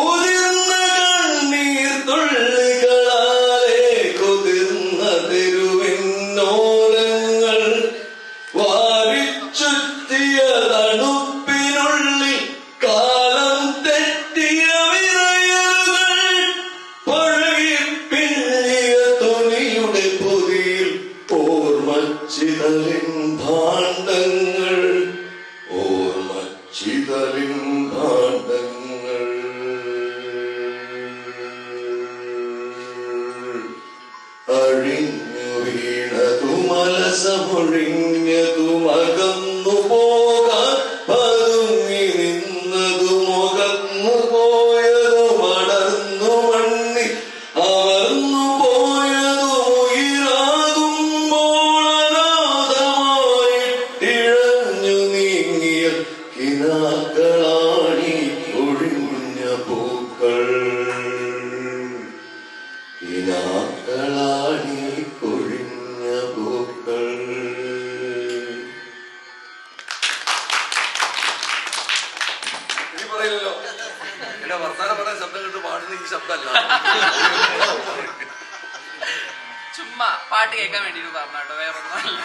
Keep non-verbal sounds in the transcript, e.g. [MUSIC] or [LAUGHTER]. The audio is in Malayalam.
ഉതിർന്ന കണ്ണീർ തുള്ളികളാലെ കുതിർന്ന തിരുവിന്നോരങ്ങൾ വാരിച്ചുത്തിയ തണുപ്പിനുള്ളിൽ കാലം തെറ്റിയ വിറയലുകൾ പഴകി പിന്നിയ തുണിയുടെ പൊതിയിൽ ഓർമ്മ ചിതലിൻ അഴിഞ്ഞു വീണതു മലസമൊഴിഞ്ഞു എന്ന് ഈ ശബ്ദമല്ല. [LAUGHS] ചുമ്മാ പാട്ട് കേൾക്കാൻ വേണ്ടി പറഞ്ഞോട്ടോ വേറൊന്നുമല്ല.